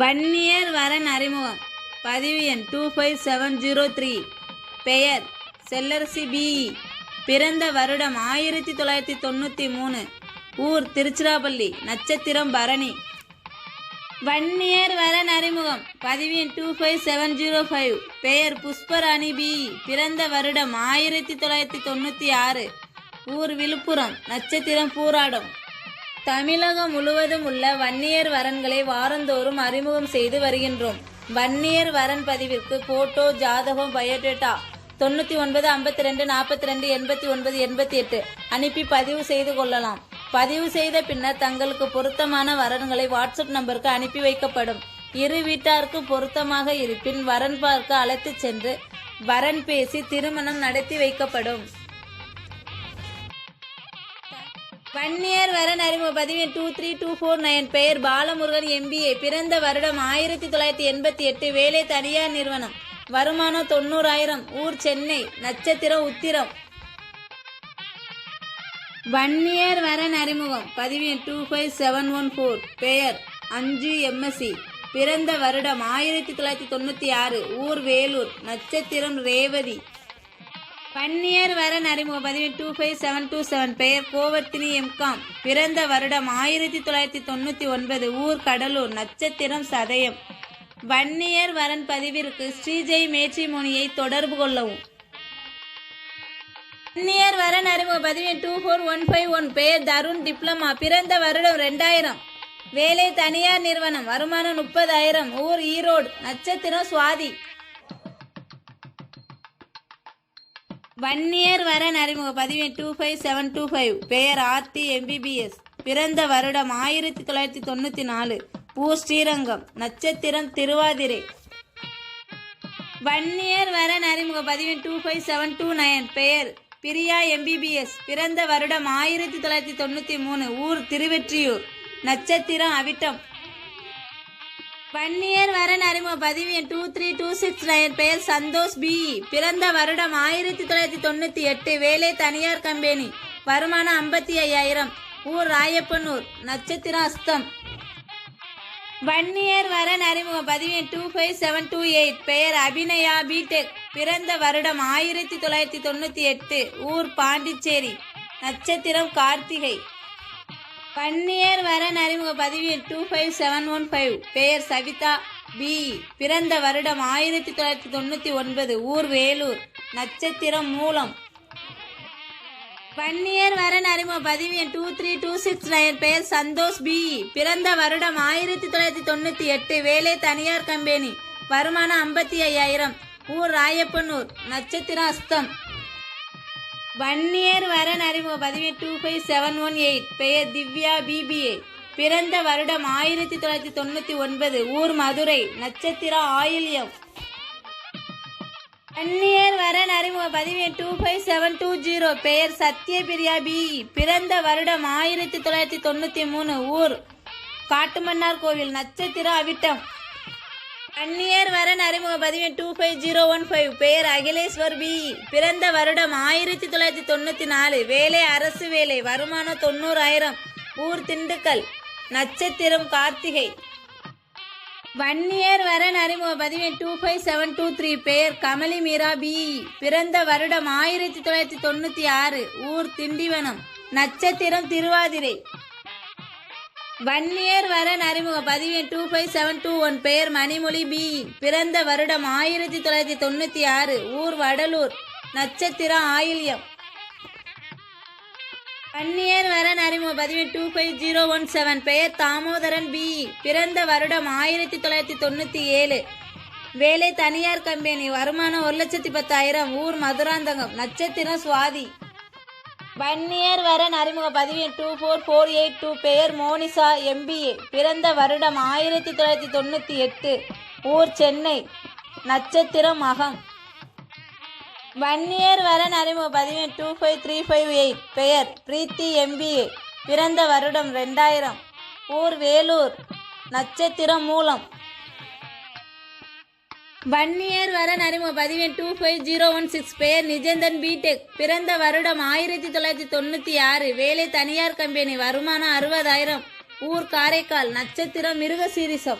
வன்னியர் வரன் அறிமுகம். பதிவு எண் two five seven zero three பெயர் செல்லரசி பிஇ பிறந்த வருடம் ஆயிரத்தி தொள்ளாயிரத்தி தொண்ணூற்றி மூணு. ஊர் திருச்சிராப்பள்ளி நட்சத்திரம் பரணி. வன்னியர் வரன் அறிமுகம். பதிவு எண் two five seven zero five பெயர் புஷ்பராணி பிஇ பிறந்த வருடம் ஆயிரத்தி தொள்ளாயிரத்தி தொண்ணூற்றி ஆறு. ஊர் விழுப்புரம் நட்சத்திரம் பூராடம். தமிழகம் முழுவதும் உள்ள வன்னியர் வரன்களை வாரந்தோறும் அறிமுகம் செய்து வருகின்றோம். வன்னியர் வரன் பதிவிற்கு போட்டோ ஜாதகம் பயோடேட்டா தொண்ணூற்றி ஒன்பது ஐம்பத்தி ரெண்டு நாற்பத்தி ரெண்டு எண்பத்தி ஒன்பது எண்பத்தி எட்டு அனுப்பி பதிவு செய்து கொள்ளலாம். பதிவு செய்த பின்னர் தங்களுக்கு பொருத்தமான வரன்களை வாட்ஸ்அப் நம்பருக்கு அனுப்பி வைக்கப்படும். இரு வீட்டாருக்கு பொருத்தமாக இருப்பின் வரன் பார்க்க அழைத்துச் சென்று வரன் பேசி திருமணம் நடத்தி வைக்கப்படும். வன்னியர் வரன் அறிமுக பதிவு two three two four nine பெயர் பாலமுருகன் எம்பிஏ பிறந்த வருடம் ஆயிரத்தி தொள்ளாயிரத்தி எண்பத்தி எட்டு வேலை தனியார் நிறுவனம். வருமானம் தொண்ணூறாயிரம். ஊர் சென்னை. நட்சத்திரம் உத்திரம். வன்னியர் வரன் அறிமுகம் பதிவு two five seven one four பெயர் அஞ்சு எம்எஸ்சி பிறந்த வருடம் ஆயிரத்தி தொள்ளாயிரத்தி தொண்ணூற்றி ஆறு. ஊர் வேலூர். நட்சத்திரம் ரேவதி. பன்னியர் வரன் அறிமுக பதிவு two five seven two seven பெயர் கோவர்த்தினி எம்காம் பிறந்த வருடம் ஆயிரத்தி தொள்ளாயிரத்தி தொண்ணூற்றி ஒன்பது ஊர் கடலூர் நட்சத்திரம் சதயம். வன்னியர் வரன் பதிவிற்கு ஸ்ரீஜெய் மேட்ரிமோனியை தொடர்பு கொள்ளவும். வன்னியர் வரன் அறிமுக பதிவு two four one five one பெயர் தருண் டிப்ளமா. பிறந்த வருடம் ரெண்டாயிரம். வேலை தனியார் நிறுவனம் வருமானம் முப்பதாயிரம். ஊர் ஈரோடு நட்சத்திரம் சுவாதி. வன்னியர் வரன் அறிமுக பதிவு two five seven two five பெயர் ஆர்டி எம்பிபிஎஸ் பிறந்த வருடம் ஆயிரத்தி தொள்ளாயிரத்தி தொண்ணூற்றி நாலு. ஊர் ஸ்ரீரங்கம். நட்சத்திரம் திருவாதிரை. வன்னியர் வரன் அறிமுக பதிவு two five seven two nine பெயர் பிரியா எம்பிபிஎஸ் பிறந்த வருடம் ஆயிரத்தி தொள்ளாயிரத்தி தொண்ணூற்றி மூணு. ஊர் திருவெற்றியூர். நட்சத்திரம் அவிட்டம். பன்னியர் வரன் அறிமுக பதிவு எண் two three two six nine பெயர் சந்தோஷ் பிஇ பிறந்த வருடம் ஆயிரத்தி தொள்ளாயிரத்தி தொண்ணூற்றி எட்டு. வேலை தனியார் கம்பெனி. வருமானம் ஐம்பத்தி ஐயாயிரம். ஊர் ராயப்பனூர். நட்சத்திரம் அஸ்தம். வன்னியர் வரன் அறிமுக பதிவு எண் two five seven two eight பெயர் அபிநயா பிடெக் பிறந்த வருடம் ஆயிரத்தி தொள்ளாயிரத்தி தொண்ணூற்றி எட்டு. ஊர் பாண்டிச்சேரி. நட்சத்திரம் கார்த்திகை. பன்னியர் வரன் அறிமுக பதிவு two five seven one five பெயர் சவிதா பி பிறந்த வருடம் ஆயிரத்தி தொள்ளாயிரத்தி தொண்ணூற்றி ஒன்பது. ஊர் வேலூர். நட்சத்திரம் மூலம். பன்னியர் வரன் அறிமுக பதிவு எண் two three two six nine பெயர் சந்தோஷ் பி பிறந்த வருடம் ஆயிரத்தி தொள்ளாயிரத்தி தொண்ணூற்றி எட்டு. வேலை தனியார் கம்பெனி. வருமானம் ஐம்பத்தி ஐயாயிரம். ஊர் ராயப்பனூர். நட்சத்திரம் அஸ்தம். வன்னியர் வரன் அறிமுக பதிவு two five seven one eight. பெயர் திவ்யா பிபிஏ. பிறந்த வருடம் ஆயிரத்தி தொள்ளாயிரத்தி தொண்ணூற்றி ஒன்பது. ஊர் மதுரை. நட்சத்திரம் ஆயில்யம். அந்நியர் வரன் அறிமுக பதிவு two five seven two zero. பெயர் சத்யபிரியா பி பிறந்த வருடம் ஆயிரத்தி தொள்ளாயிரத்தி தொண்ணூற்றி மூணு. ஊர் காட்டுமன்னார் கோவில். நட்சத்திரம் அவிட்டம். அந்நியர் வரன் அறிமுக பதிவு two five zero one five பெயர் அகிலேஸ்வர் பி. பிறந்த வருடம் ஆயிரத்தி தொள்ளாயிரத்தி தொண்ணூற்றி நாலு. வேலை அரசு வேலை. வருமானம் தொண்ணூறாயிரம். ஊர் திண்டுக்கல். நட்சத்திரம் கார்த்திகை. வன்னியர் வரன் அறிமுக பதிவு two five seven two three பெயர் கமலி மீரா பி. பிறந்த வருடம் ஆயிரத்தி தொள்ளாயிரத்தி தொண்ணூற்றி ஆறு. ஊர் திண்டிவனம். நட்சத்திரம் திருவாதிரை. வன்னியர் வரன் அறிமுக பதிவு two five seven two one பெயர் மணிமொழி பி பிறந்த வருடம் ஆயிரத்தி தொள்ளாயிரத்தி தொண்ணூற்றி ஆறு. ஊர் வடலூர். நட்சத்திரம் ஆயில்யம். வன்னியர் வரன் அறிமுக பதிவு two five zero one seven பெயர் தாமோதரன் பி பிறந்த வருடம் ஆயிரத்தி தொள்ளாயிரத்தி தொண்ணூற்றி ஏழு. வேலை தனியார் கம்பெனி. வருமானம் ஒரு லட்சத்தி பத்தாயிரம். ஊர் மதுராந்தகம். நட்சத்திரம் சுவாதி. வன்னியர் வரன் அறிமுக பதிவு two four four eight two பெயர் மோனிசா எம்பிஏ பிறந்த வருடம் ஆயிரத்தி தொள்ளாயிரத்தி தொண்ணூற்றி எட்டு. ஊர் சென்னை. நட்சத்திரம் மகம் வன்னியர் வரன் அறிமுக பதிவு two five three five eight பெயர் பிரீத்தி எம்பிஏ பிறந்த வருடம் ரெண்டாயிரம். ஊர் வேலூர். நட்சத்திரம் மூலம். வன்னியர் வர அறிமுக பதிவு two five zero one six பெயர் நிஜந்தன் பிடெக் பிறந்த வருடம் ஆயிரத்தி தொள்ளாயிரத்தி தொண்ணூற்றி ஆறு. வேலை தனியார் கம்பெனி வருமானம் அறுபதாயிரம். ஊர் காரைக்கால் நட்சத்திரம் மிருக சீரிசம்